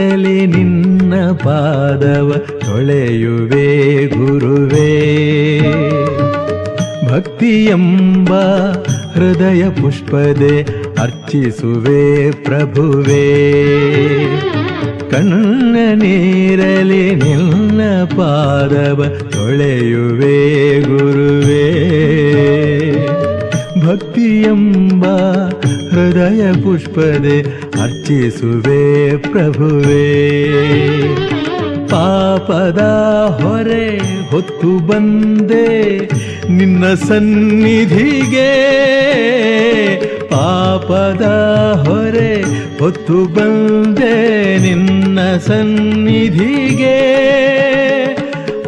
ನೀರಲಿ ನಿನ್ನ ಪಾದವ ತೊಳೆಯುವೆ ಗುರುವೇ ಭಕ್ತಿಯೆಂಬ ಹೃದಯ ಪುಷ್ಪದೆ ಅರ್ಚಿಸುವೆ ಪ್ರಭುವೇ ಕಣ್ಣ ನೀರಲಿ ನಿನ್ನ ಪಾದವ ತೊಳೆಯುವೆ ಗುರುವೇ ಭಕ್ತಿಯೆಂಬ ಹೃದಯ ಪುಷ್ಪದೆ ಅರ್ಚಿಸುವೆ ಪ್ರಭುವೇ. ಪಾಪದ ಹೊರೆ ಹೊತ್ತು ಬಂದೆ ನಿನ್ನ ಸನ್ನಿಧಿಗೆ. ಪಾಪದ ಹೊರೆ ಹೊತ್ತು ಬಂದೆ ನಿನ್ನ ಸನ್ನಿಧಿಗೆ.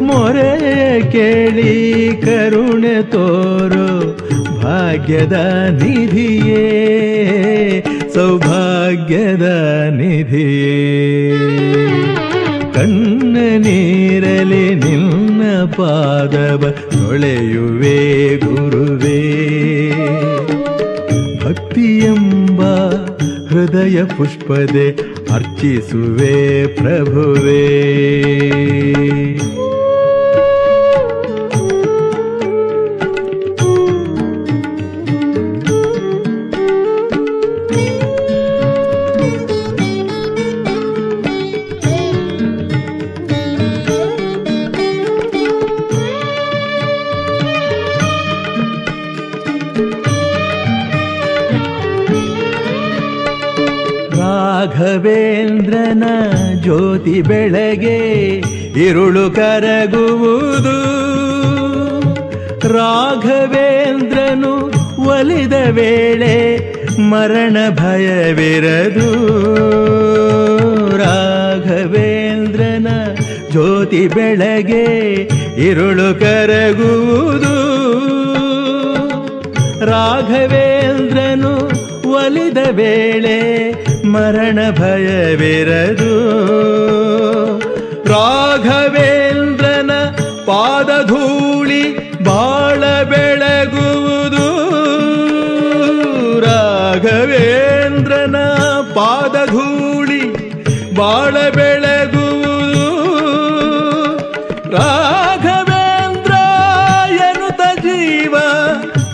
ಮೊರೆ ಕೇಳಿ ಕರುಣೆ ತೋರು ಭಾಗ್ಯದ ನಿಧಿಯೇ ಸೌಭಾಗ್ಯದ ನಿಧಿಯೇ ಕಣ್ಣ ನೀರಲಿ ನಿನ್ನ ಪಾದವ ತೊಳೆಯುವೆ ಗುರುವೇ ಭಕ್ತಿಯೆಂಬ ಹೃದಯ ಪುಷ್ಪದೆ ಅರ್ಚಿಸುವೆ ಪ್ರಭುವೇ ರಾಘವೇಂದ್ರನ ಜ್ಯೋತಿ ಬೆಳಗೆ ಇರುಳು ಕರಗುವುದು. ರಾಘವೇಂದ್ರನು ಒಲಿದ ವೇಳೆ ಮರಣ ಭಯವಿರದು. ರಾಘವೇಂದ್ರನ ಜ್ಯೋತಿ ಬೆಳಗೆ ಇರುಳು ಕರಗುವುದು. ರಾಘವೇಂದ್ರನು ಒಲಿದ ವೇಳೆ ಮರಣ ಭಯವಿರದು. ರಾಘವೇಂದ್ರನ ಪಾದಧೂಳಿ ಬಾಳ ಬೆಳಗುವುದು. ರಾಘವೇಂದ್ರನ ಪಾದಧೂಳಿ ಬಾಳ ಬೆಳಗುವುದು. ರಾಘವೇಂದ್ರ ಎನ್ನುತ್ತ ಜೀವ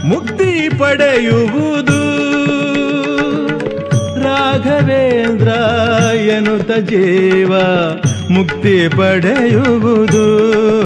ಮುಕ್ತಿ ಪಡೆಯುವುದು. ರಾಘವೇಂದ್ರ ಎನ್ನುತ್ತ ಜೀವ ಮುಕ್ತಿ ಪಡೆಯುವುದು.